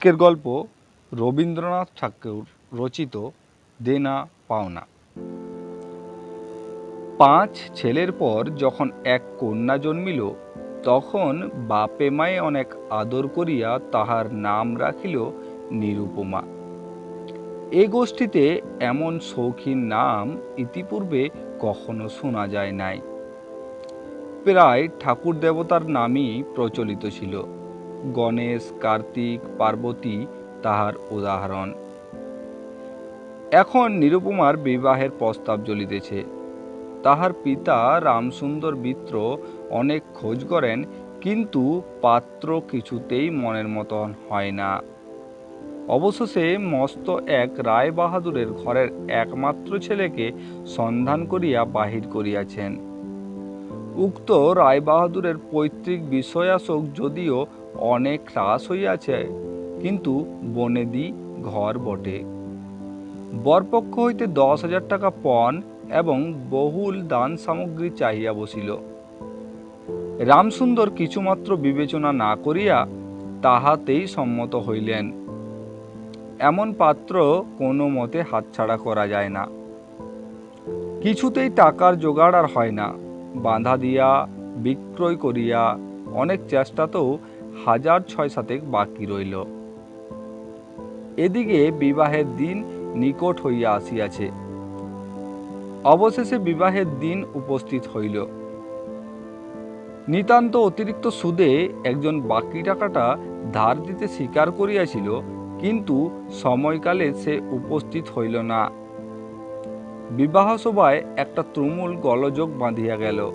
আজকের গল্প রবীন্দ্রনাথ ঠাকুর রচিত দেনা পাওনা পাঁচ ছেলের পর যখন এক কন্যা জন্মিল, তখন বাপে মায়ে অনেক আদর করিয়া তাহার নাম রাখিল নিরুপমা। এ গোষ্ঠীতে এমন শৌখিন নাম ইতিপূর্বে কখনো শোনা যায় নাই। প্রায় ঠাকুর দেবতার নামই প্রচলিত ছিল। গণেশ, কার্তিক, পার্বতী তাহার উদাহরণ। এখন নিরুপমার বিবাহের প্রস্তাব জ্বলিতেছে। তাহার পিতা রামসুন্দর মিত্র অনেক খোঁজ করেন, কিন্তু পাত্র কিছুতেই মনের মতন হয় না। অবশেষে মস্ত এক রায় বাহাদুরের ঘরের একমাত্র ছেলেকে সন্ধান করিয়া বাহির করিয়াছেন। উক্ত রায় বাহাদুরের পৈতৃক বিষয়াশোক যদিও অনেক হ্রাস হইয়াছে, কিন্তু বনেদি ঘর বটে। বরপক্ষ হইতে দশ হাজার টাকা পণ এবং বহুল দান সামগ্রী চাহিয়া বসিল। রামসুন্দর কিছুমাত্র বিবেচনা না করিয়া তাহাতেই সম্মত হইলেন। এমন পাত্র কোনো মতে হাতছাড়া করা যায় না। কিছুতেই টাকার জোগাড় আর হয় না। বাঁধা দিয়া, বিক্রয় করিয়া অনেক চেষ্টাতেও হাজার ছয় সাতেক বাকি রইল। এদিকে বিবাহের দিন নিকট হইয়া আসিয়াছে। অবশেষে বিবাহের দিন উপস্থিত হইল। নিতান্ত অতিরিক্ত সুদে একজন বাকি টাকাটা ধার দিতে স্বীকার করিয়াছিল, কিন্তু সময়কালে সে উপস্থিত হইল না। বিবাহ সভায় একটা তুমুল গলযোগ বাঁধিয়া গেল।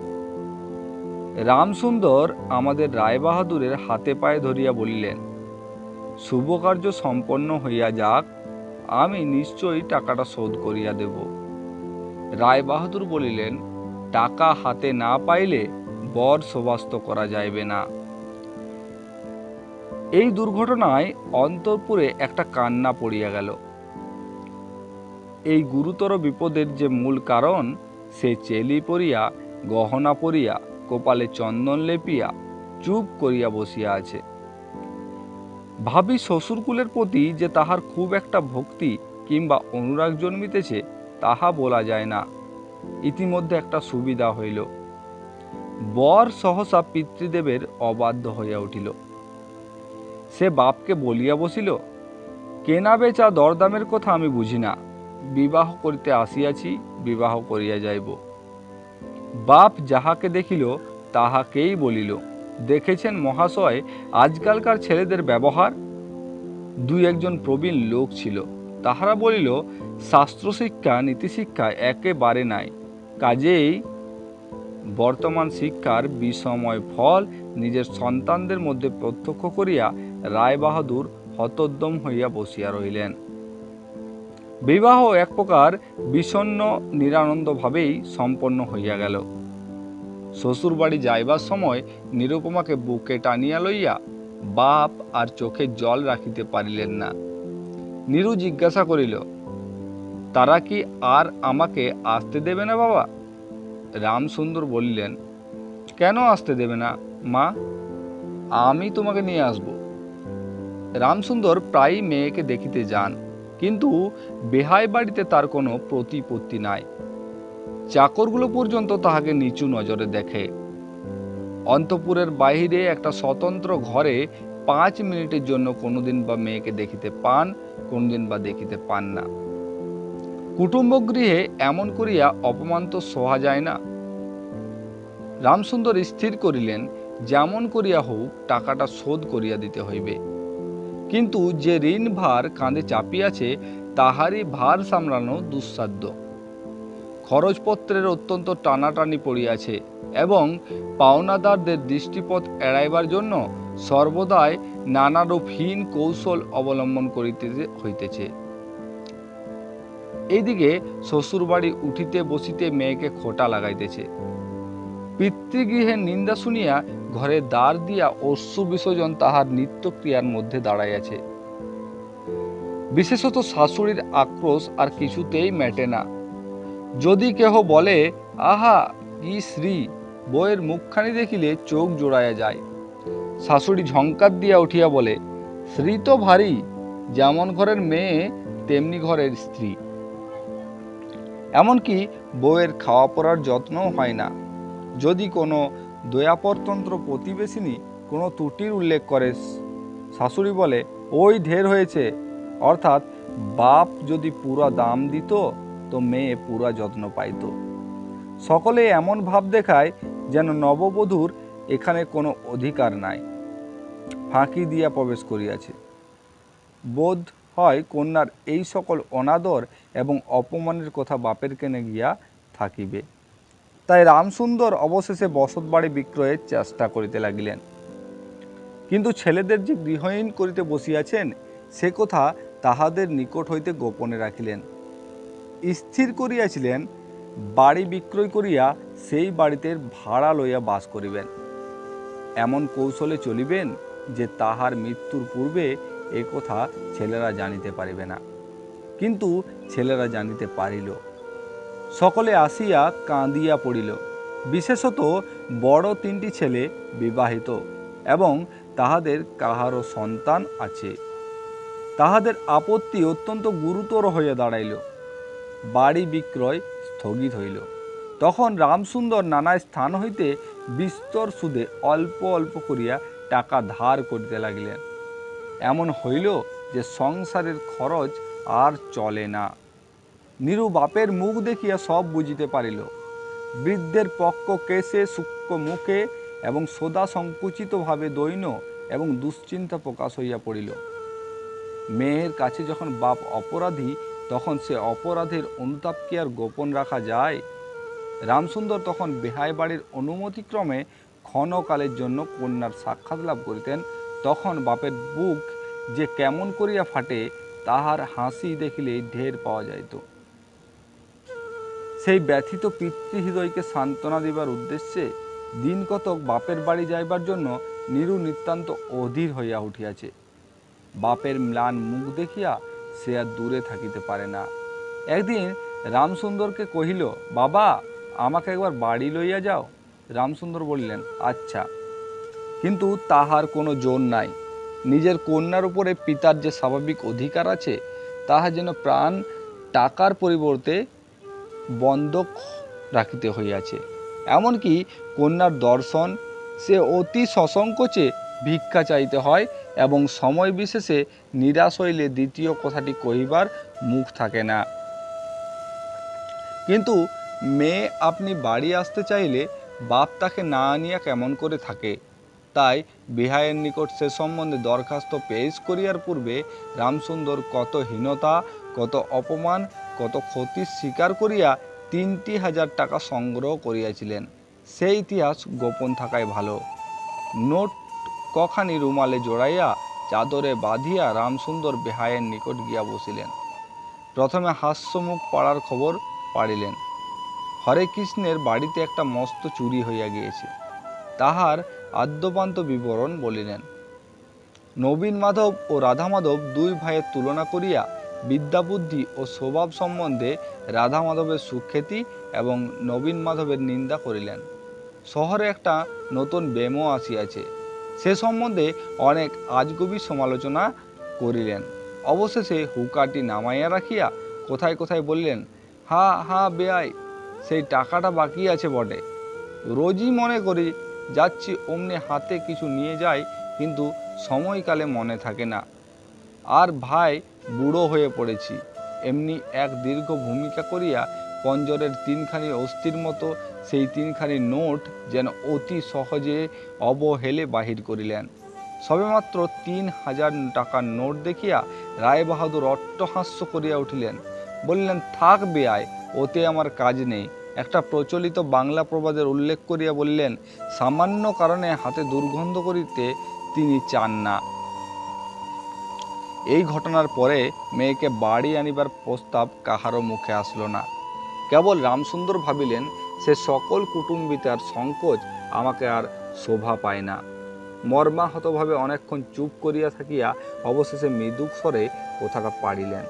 রামসুন্দর আমাদের রায়বাহাদুরের হাতে পায়ে ধরিয়া বলিলেন শুভ কার্য সম্পন্ন হইয়া যাক, আমি নিশ্চয়ই টাকাটা শোধ করিয়া দেব। রায়বাহাদুর বলিলেন, টাকা হাতে না পাইলে বর সবাস্ত করা যাইবে না। এই দুর্ঘটনায় অন্তরপুরে একটা কান্না পড়িয়া গেল। এই গুরুতর বিপদের যে মূল কারণ, সে চেলি পড়িয়া গহনা পরিয়া কপালে চন্দন লেপিয়া চুপ করিয়া বসিয়া আছে। ভাবি শ্বশুরকুলের প্রতি যে তাহার খুব একটা ভক্তি কিংবা অনুরাগ জন্মিতেছে, তাহা বলা যায় না। ইতিমধ্যে একটা সুবিধা হইল। বর সহসা পিতৃদেবের অবাধ্য হইয়া উঠিল। সে বাপকে বলিয়া বসিল, কেনা বেচা দরদামের কথা আমি বুঝি না। বিবাহ করিতে আসিয়াছি, বিবাহ করিয়া যাইব। বাপ যাহাকে দেখিল, তাহাকেই বলিল, দেখেছেন মহাশয়, আজকালকার ছেলেদের ব্যবহার? দুই একজন প্রবীণ লোক ছিল। তাহারা বলিল শাস্ত্রশিক্ষা নীতিশিক্ষা একেবারে নাই। কাজেই বর্তমান শিক্ষার বিষময় ফল নিজের সন্তানদের মধ্যে প্রত্যক্ষ করিয়া রায়বাহাদুর হতোদ্যম হইয়া বসিয়া রহিলেন। বিবাহ এক প্রকার বিষণ্ন নিরানন্দভাবেই সম্পন্ন হইয়া গেল। শ্বশুরবাড়ি যাইবার সময় নিরুপমাকে বুকে টানিয়া লইয়া বাপ আর চোখে জল রাখিতে পারিলেন না। নিরু জিজ্ঞাসা করিল, তারা কি আর আমাকে আসতে দেবে না বাবা? রামসুন্দর বলিলেন, কেন আসতে দেবে না, মা? আমি তোমাকে নিয়ে আসব। রামসুন্দর প্রায়ই মেয়েকে দেখিতে যান, কিন্তু বেহাই বাড়িতে তার কোনো প্রতিপত্তি নাই। চাকরগুলো পর্যন্ত তাহাকে নিচু নজরে দেখে। অন্তপুরের বাহিরে একটা স্বতন্ত্র ঘরে পাঁচ মিনিটের জন্য কোনোদিন বা মেয়েকে দেখিতে পান, কোনোদিন বা দেখিতে পান না। কুটুম্ব গৃহে এমন করিয়া অপমান তো সহা যায় না। রামসুন্দর স্থির করিলেন, যেমন করিয়া হোক, টাকাটা শোধ করিয়া দিতে হইবে। কিন্তু যে ঋণ ভার কাঁধে চাপিয়াছে, তাহারই ভার সামলানো দুঃসাধ্য। খরচপত্রের অত্যন্ত টানাটানি পড়িয়াছে এবং পাওনাদারদের দৃষ্টিপথ এড়াইবার জন্য সর্বদাই নানারূপ হীন কৌশল অবলম্বন করিতে হইতেছে। এইদিকে শ্বশুরবাড়ি উঠিতে বসিতে মেয়েকে খোটা লাগাইতেছে। পিতৃগৃহের নিন্দা শুনিয়া ঘরে দ্বার দিয়া অশ্রু বিসর্জন তাহার নিত্যক্রিয়ার মধ্যে দাঁড়াইয়াছে। বিশেষত শাশুড়ির আক্রোশ আর কিছুতেই মেটে না। যদি কেহ বলে, আহা, কি শ্রী? বইয়ের মুখখানি দেখিলে চোখ জোড়াইয়া যায়। শাশুড়ি ঝঙ্কার দিয়া উঠিয়া বলে, শ্রী তো ভারী, যেমন ঘরের মেয়ে, তেমনি ঘরের স্ত্রী। এমনকি বউয়ের খাওয়া পড়ার যত্নও হয় না। যদি কোনো দয়াপরতন্ত্র প্রতিবেশিনী কোনো ত্রুটির উল্লেখ করে, শাশুড়ি বলে, ওই ঢের হয়েছে। অর্থাৎ, বাপ যদি পুরা দাম দিত তো মেয়ে পুরা যত্ন পাইত। সকলে এমন ভাব দেখায় যেন নববধূর এখানে কোনো অধিকার নাই। ফাঁকি দিয়া প্রবেশ করিয়াছে। বোধ হয় কন্যার এই সকল অনাদর এবং অপমানের কথা বাপের কেনে গিয়া থাকিবে। তাই রামসুন্দর অবশেষে বসত বাড়ি বিক্রয়ের চেষ্টা করিতে লাগিলেন। কিন্তু ছেলেদের যে গৃহহীন করিতে বসিয়াছেন, সে কথা তাহাদের নিকট হইতে গোপনে রাখিলেন। স্থির করিয়াছিলেন, বাড়ি বিক্রয় করিয়া সেই বাড়িতে ভাড়া লইয়া বাস করিবেন। এমন কৌশলে চলিবেন যে তাহার মৃত্যুর পূর্বে এ কথা ছেলেরা জানিতে পারিবে না। কিন্তু ছেলেরা জানিতে পারিল। সকলে আসিয়া কাঁদিয়া পড়িল। বিশেষত বড় তিনটি ছেলে বিবাহিত এবং তাহাদের কাহারও সন্তান আছে। তাহাদের আপত্তি অত্যন্ত গুরুতর হইয়া দাঁড়াইল। বাড়ি বিক্রয় স্থগিত হইল। তখন রামসুন্দর নানা স্থান হইতে বিস্তর সুদে অল্প অল্প করিয়া টাকা ধার করিতে লাগিলেন। এমন হইল যে সংসারের খরচ আর চলে না। নিরু বাপের মুখ দেখিয়া সব বুঝিতে পারিল। বৃদ্ধের পক্ষ কেশে সূক্ষ্ম মুখে এবং সদা সংকুচিতভাবে দৈন্য এবং দুশ্চিন্তা প্রকাশ হইয়া পড়িল। মেয়ের কাছে যখন বাপ অপরাধী তখন সে অপরাধের অনুতাপ কি আর গোপন রাখা যায়। রামসুন্দর তখন বেহাই বাড়ির অনুমতিক্রমে ক্ষণকালের জন্য কন্যার সাক্ষাৎ লাভ করিতেন। তখন বাপের বুক যে কেমন করিয়া ফাটে, তাহার হাসি দেখিলে ঢের পাওয়া যাইত। সেই ব্যথিত পিতৃহৃদয়কে সান্ত্বনা দিবার উদ্দেশ্যে দিন কতক বাপের বাড়ি যাইবার জন্য নিরু নিতান্ত অধীর হইয়া উঠিয়াছে। বাপের ম্লান মুখ দেখিয়া সে আর দূরে থাকিতে পারে না। একদিন রামসুন্দরকে কহিল, বাবা, আমাকে একবার বাড়ি লইয়া যাও। রামসুন্দর বললেন আচ্ছা। কিন্তু তাহার কোনো জোর নাই। নিজের কন্যার উপরে পিতার যে স্বাভাবিক অধিকার আছে, তাহা যেন প্রাণ টাকার পরিবর্তে বন্ধক রাখিতে হইয়াছে। এমনকি কন্যার দর্শন, সে অতি সসংকোচে ভিক্ষা চাইতে হয় এবং সময় বিশেষে নিরাশ হইলে দ্বিতীয় কথাটি কহিবার মুখ থাকে না। কিন্তু মেয়ে আপনি বাড়ি আসতে চাইলে বাপ তাকে না আনিয়া কেমন করে থাকে? তাই বিহায়ের নিকট সে সম্বন্ধে দরখাস্ত পেশ করিয়ার পূর্বে রামসুন্দর কত হীনতা, কত অপমান, কত ক্ষতি স্বীকার করিয়া তিনটি হাজার টাকা সংগ্রহ করিয়াছিলেন। সেই ইতিহাস গোপন থাকাই ভালো। নোট কখানি রুমালে জড়াইয়া চাদরে বাঁধিয়া রামসুন্দর বেহায়ের নিকট গিয়া বসিলেন। প্রথমে হাস্যমুখ পাড়ার খবর পাড়িলেন। হরে কৃষ্ণের বাড়িতে একটা মস্ত চুরি হইয়া গিয়েছে। তাহার আদ্যপান্ত বিবরণ বলিলেন, নবীন মাধব ও রাধা মাধব দুই ভাইয়ের তুলনা করিয়া বিদ্যাবুদ্ধি ও স্বভাব সম্বন্ধে রাধা মাধবের সুখ্যাতি এবং নবীন মাধবের নিন্দা করিলেন। শহরে একটা নতুন বেমো আসিয়াছে। সে সম্বন্ধে অনেক আজগবি সমালোচনা করিলেন। অবশেষে হুকাটি নামাইয়া রাখিয়া কোথায় কোথায় বললেন, হা হা, বেআই, সেই টাকাটা বাকি আছে বটে। রোজই মনে করি যাচ্ছি অমনি হাতে কিছু নিয়ে যাই, কিন্তু সময়কালে মনে থাকে না। আর ভাই বুড়ো হয়ে পড়েছি। এমনি এক দীর্ঘ ভূমিকা করিয়া পঞ্জরের তিনখানি অস্থির মতো সেই তিনখানি নোট যেন অতি সহজে অবহেলে বাহির করিলেন। সবেমাত্র তিন হাজার টাকার নোট দেখিয়া রায়বাহাদুর অট্টহাস্য করিয়া উঠিলেন। বললেন, থাক বেয়ায় ওতে আমার কাজ নেই। একটা প্রচলিত বাংলা প্রবাদের উল্লেখ করিয়া বললেন, সামান্য কারণে হাতে দুর্গন্ধ করিতে তিনি চান না। এই ঘটনার পরে মেয়েকে বাড়ি আনিবার প্রস্তাব কাহারও মুখে আসলো না। কেবল রামসুন্দর ভাবিলেন সে সকল কুটুম্বিতার সংকোচ আমাকে আর শোভা পায় না। মর্মাহতভাবে অনেকক্ষণ চুপ করিয়া থাকিয়া অবশেষে মৃদুক স্বরে কথাটা পারিলেন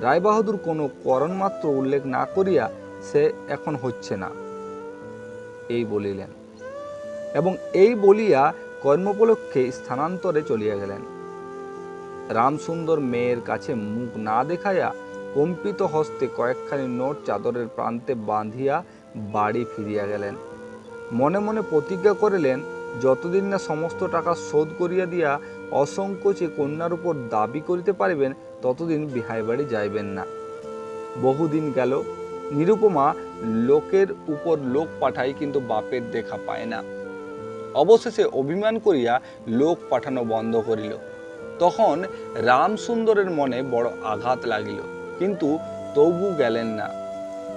রায়বাহাদুর কোনো করণমাত্র উল্লেখ না করিয়া সে এখন হচ্ছে না। এই বলিলেন। এবং এই বলিয়া কর্মোপলক্ষে স্থানান্তরে চলিয়া গেলেন। রামসুন্দর মেয়ের কাছে মুখ না দেখাইয়া কম্পিত হস্তে কয়েকখানি নোট চাদরের প্রান্তে বাঁধিয়া বাড়ি ফিরিয়া গেলেন। মনে মনে প্রতিজ্ঞা করিলেন, যতদিন না সমস্ত টাকা শোধ করিয়া দিয়া অসংকোচে কন্যার উপর দাবি করিতে পারিবেন, ততদিন বিহাই বাড়ি যাইবেন না। বহুদিন গেল, নিরুপমা লোকের উপর লোক পাঠায় কিন্তু বাপের দেখা পায় না। অবশেষে অভিমান করিয়া লোক পাঠানো বন্ধ করিল। তখন রামসুন্দরের মনে বড় আঘাত লাগিল, কিন্তু তবু গেলেন না।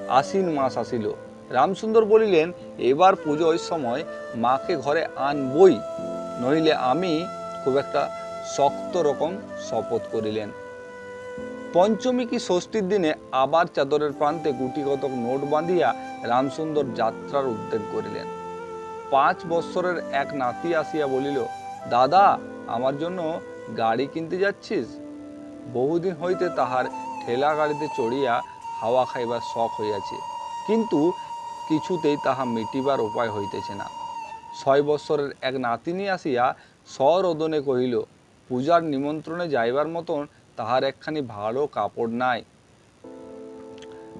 আশ্বিন মাস আসিল রামসুন্দর বলিলেন, এবার পুজোর সময় মাকে ঘরে আনবই, নইলে আমি খুব একটা শক্ত রকম শপথ করিলেন। পঞ্চমী কি ষষ্ঠীর দিনে আবার চাদরের প্রান্তে গুটিগত নোট বাঁধিয়া রামসুন্দর যাত্রার উদ্যোগ করিলেন। পাঁচ বৎসরের এক নাতি আসিয়া বলিল, দাদা, আমার জন্য গাড়ি কিনতে যাচ্ছিস? বহুদিন হইতে তাহার ঠেলা গাড়িতে চড়িয়া হাওয়া খাইবার শখ হইয়াছে। কিন্তু কিছুতেই তাহা মিটিবার উপায় হইতেছে না। ছয় বৎসরের এক নাতিনী আসিয়া স্বরোদনে কহিল, পূজার নিমন্ত্রণে যাইবার মতন তাহার একখানি ভালো কাপড় নাই।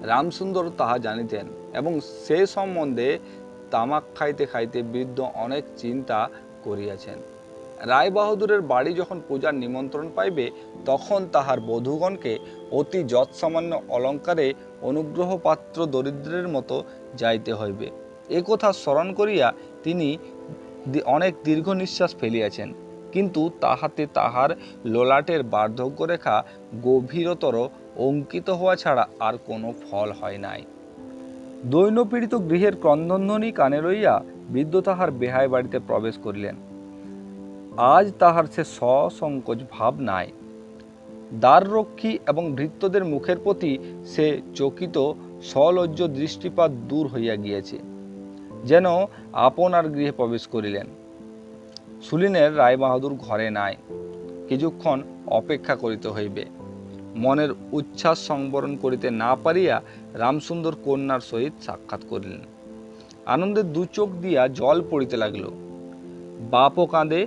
রামসুন্দর তাহা জানিতেন এবং সে সম্বন্ধে তামাক খাইতে খাইতে বৃদ্ধ অনেক চিন্তা করিয়াছেন। রায়বাহাদুরের বাড়ি যখন পূজার নিমন্ত্রণ পাইবে, তখন তাহার বধূগণকে অতি যৎসামান্য অলঙ্কারে অনুগ্রহ পাত্র দরিদ্রের মতো যাইতে হইবে। কথা স্মরণ করিয়া তিনি অনেক দীর্ঘ নিঃশ্বাস ফেলিয়াছেন। কিন্তু তাহাতে তাহার ললাটের বার্ধক্য রেখা গভীরতর অঙ্কিত হওয়া ছাড়া আর কোনো ফল হয় নাই। দৈনপীড়িত গৃহের ক্রন্দনধ্বনি কানে লইয়া বৃদ্ধ তাহার বেহায় বাড়িতে প্রবেশ করিলেন। আজ তাহার সে সসংকোচ ভাব নাই। দ্বাররক্ষী এবং ভৃত্যদের মুখের প্রতি সে চকিত, সলজ্জ দৃষ্টিপাত দূর হইয়া গিয়েছে, যেন আপনার গৃহে প্রবেশ করিলেন। সুলিনের রায়বাহাদুর ঘরে নাই, কিছুক্ষণ অপেক্ষা করিতে হইবে। মনের উচ্ছ্বাস সংবরণ করিতে না পারিয়া রামসুন্দর কন্যার সহিত সাক্ষাৎ করিলেন। আনন্দে দু চোখ দিয়া জল পড়িতে লাগিল। বাপও কাঁদে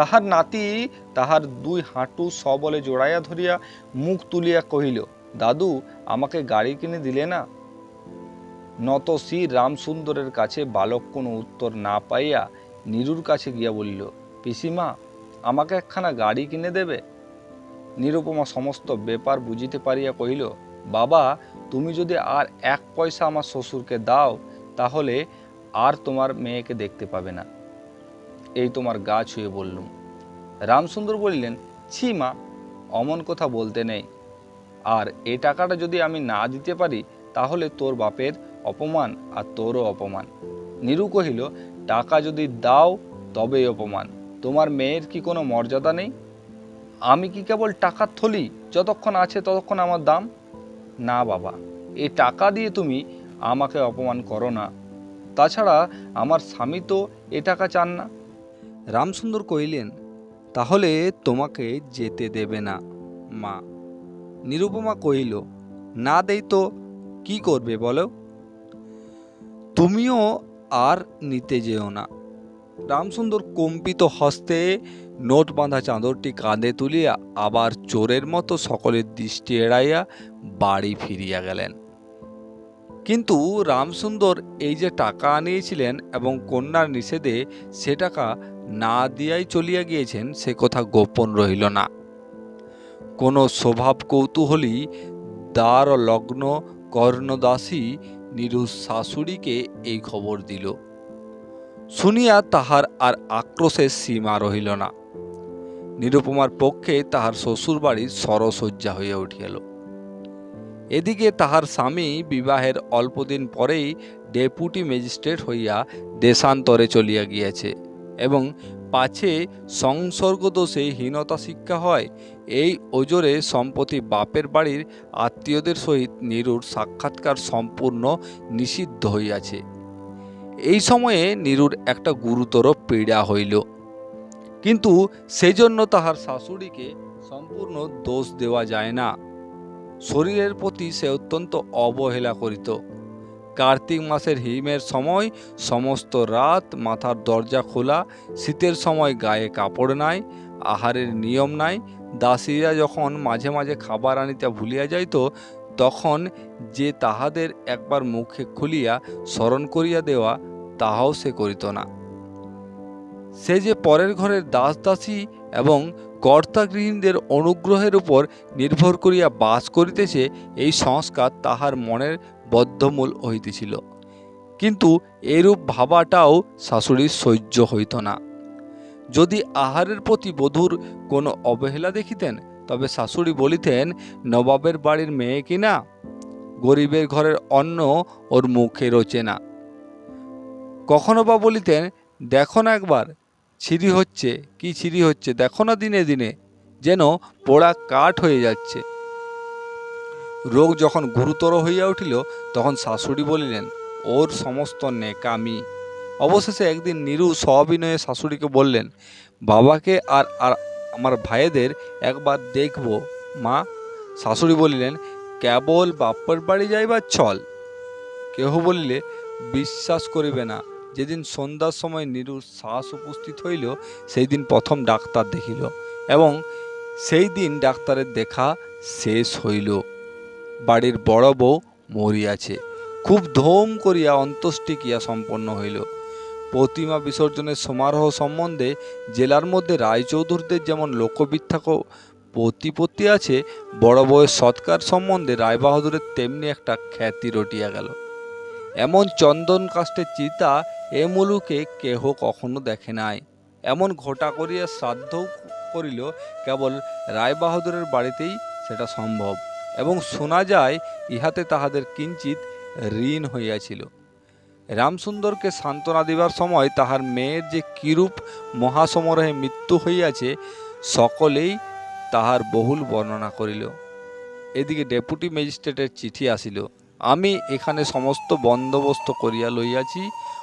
তাহার নাতি তাহার দুই হাঁটু সবলে জোড়াইয়া ধরিয়া মুখ তুলিয়া কহিল, দাদু, আমাকে গাড়ি কিনে দিলে না? নত শ্রী রামসুন্দরের কাছে বালক কোনো উত্তর না পাইয়া নীরুর কাছে গিয়া বলিল, পিসিমা, আমাকে একখানা গাড়ি কিনে দেবে? নিরুপমা সমস্ত ব্যাপার বুঝিতে পারিয়া কহিল, বাবা, তুমি যদি আর এক পয়সা আমার শ্বশুরকে দাও, তাহলে আর তোমার মেয়েকে দেখতে পাবে না। এই তোমার গা ছুঁয়ে বললুম। রামসুন্দর বললেন, ছি মা, অমন কথা বলতে নেই। আর এ টাকাটা যদি আমি না দিতে পারি, তাহলে তোর বাপের অপমান আর তোরও অপমান। নিরু কহিল, টাকা যদি দাও, তবেই অপমান। তোমার মেয়ের কি কোনো মর্যাদা নেই? আমি কি কেবল টাকার থলি, যতক্ষণ আছে ততক্ষণ আমার দাম? না বাবা, এ টাকা দিয়ে তুমি আমাকে অপমান করো না। তাছাড়া আমার স্বামী তো এ টাকা চান না। রামসুন্দর কহিলেন, তাহলে তোমাকে যেতে দেবে না, মা। নিরুপমা কহিল, না দেই তো, কি করবে বলো? তুমিও আর নিতে যেও না। রামসুন্দর কম্পিত হস্তে নোট বাঁধা চাদরটি কাঁধে তুলিয়া আবার চোরের মতো সকলের দৃষ্টি এড়াইয়া বাড়ি ফিরিয়া গেলেন। কিন্তু রামসুন্দর এই যে টাকা আনিয়েছিলেন এবং কন্যার নিষেধে সে টাকা না দিয়াই চলিয়া গিয়েছেন, সে কথা গোপন রহিল না। কোনো স্বভাব কৌতূহলী দ্বার লগ্ন কর্ণদাসী নীরুর শাশুড়িকে এই খবর দিল। শুনিয়া তাহার আর আক্রোশের সীমা রহিল না। নিরুপমার পক্ষে তাহার শ্বশুরবাড়ির সরসজ্জা হইয়া উঠিয়াল এদিকে তাহার স্বামী বিবাহের অল্পদিন পরেই ডেপুটি ম্যাজিস্ট্রেট হইয়া দেশান্তরে চলিয়া গিয়াছে। এবং পাছে সংসর্গ দোষে হীনতা শিক্ষা হয়, এই ওজোরে সম্প্রতি বাপের বাড়ির আত্মীয়দের সহিত নিরুর সাক্ষাৎকার সম্পূর্ণ নিষিদ্ধ হইয়াছে। এই সময়ে নিরুর একটা গুরুতর পীড়া হইল। কিন্তু সেজন্য তাহার শাশুড়িকে সম্পূর্ণ দোষ দেওয়া যায় না। শরীরের প্রতি সে অত্যন্ত অবহেলা করিত। কার্তিক মাসের হিমের সময় সমস্ত রাত মাথার দরজা খোলা, শীতের সময় গায়ে কাপড় নাই, আহারের নিয়ম নাই। দাসীরা যখন মাঝে মাঝে খাবার আনিতে ভুলিয়া যাইত, তখন যে তাহাদের একবার মুখে খুলিয়া স্মরণ করিয়া দেওয়া, তাহাও সে করিত না। সে যে পরের ঘরের দাস দাসী এবং কর্তা গৃহিণীদের অনুগ্রহের উপর নির্ভর করিয়া বাস করিতেছে, এই সংস্কার তাহার মনের বদ্ধমূল হইতেছিল। কিন্তু এরূপ ভাবাটাও শাশুড়ির সহ্য হইত না। যদি আহারের প্রতি বধূর কোনো অবহেলা দেখিতেন, তবে শাশুড়ি বলিতেন, নবাবের বাড়ির মেয়ে কিনা গরিবের ঘরের অন্ন ওর মুখে রোচে না। কখনো বা বলিতেন, দেখো না একবার ছিরি হচ্ছে, কি ছিরি হচ্ছে, দেখো না দিনে দিনে, যেন পোড়া কাঠ হয়ে যাচ্ছে। রোগ যখন গুরুতর হইয়া উঠিল, তখন শাশুড়ি বলিলেন, ওর সমস্ত নেকামি। অবশেষে একদিন নিরু সবিনয়ে শাশুড়িকে বললেন, বাবাকে আর আর আমার ভাইদের একবার দেখব, মা। শাশুড়ি বলিলেন, কেবল বাপের বাড়ি যাইবার ছল। কেহ বলিলে, বিশ্বাস করিবে না। যেদিন সন্ধ্যার সময় নিরুর শ্বাস উপস্থিত হইল সেই দিন প্রথম ডাক্তার দেখিল এবং সেই দিন ডাক্তারের দেখা শেষ হইল। বাড়ির বড় বউ মরিয়াছে। খুব ধুম করিয়া অন্ত্যেষ্টিক্রিয়া সম্পন্ন হইল। প্রতিমা বিসর্জনের সমারোহ সম্বন্ধে জেলার মধ্যে রায়চৌধুরীদের যেমন লোকবিখ্যাত প্রতিপত্তি আছে, বড় বউয়ের সৎকার সম্বন্ধে রায়বাহাদুরের তেমনি একটা খ্যাতি রটিয়া গেল। এমন চন্দন কাষ্টের চিতা এ মুলুকে কেহ কখনো দেখে নাই। এমন ঘটা করিয়া শ্রাদ্ধ করিল কেবল রায়বাহাদুরের বাড়িতেই সেটা সম্ভব এবং শোনা যায় ইহাতে তাহাদের কিঞ্চিত ঋণ হইয়াছিল। রামসুন্দরকে সান্ত্বনা দিবার সময় তাহার মেয়ের যে কিরূপ মহাসমারোহে মৃত্যু হইয়াছে, সকলেই তাহার বহুল বর্ণনা করিল। এদিকে ডেপুটি ম্যাজিস্ট্রেটের চিঠি আসিল। আমি এখানে সমস্ত বন্দোবস্ত করিয়া লইয়াছি